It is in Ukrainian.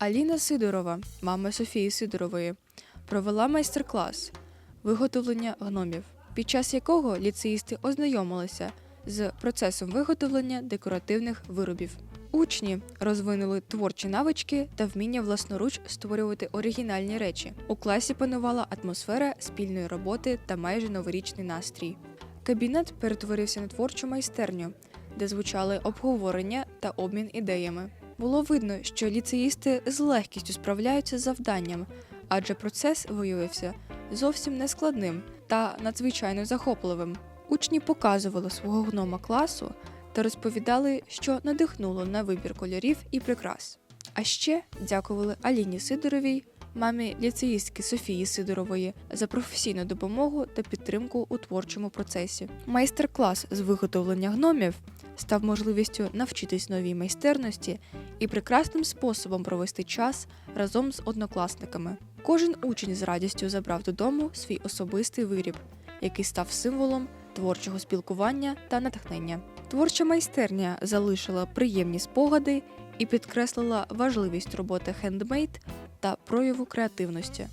Аліна Сидорова, мама Софії Сидорової, провела майстер-клас виготовлення гномів, під час якого ліцеїсти ознайомилися з процесом виготовлення декоративних виробів. Учні розвинули творчі навички та вміння власноруч створювати оригінальні речі. У класі панувала атмосфера спільної роботи та майже новорічний настрій. Кабінет перетворився на творчу майстерню, де звучали обговорення та обмін ідеями. Було видно, що ліцеїсти з легкістю справляються з завданням, адже процес виявився зовсім нескладним та надзвичайно захопливим. Учні показували свого гнома класу та розповідали, що надихнуло на вибір кольорів і прикрас. А ще дякували Аліні Сидоровій, мамі ліцеїстки Софії Сидорової, за професійну допомогу та підтримку у творчому процесі. Майстер-клас з виготовлення гномів став можливістю навчитись новій майстерності і прекрасним способом провести час разом з однокласниками. Кожен учень з радістю забрав додому свій особистий виріб, який став символом творчого спілкування та натхнення. Творча майстерня залишила приємні спогади і підкреслила важливість роботи хендмейд та прояву креативності.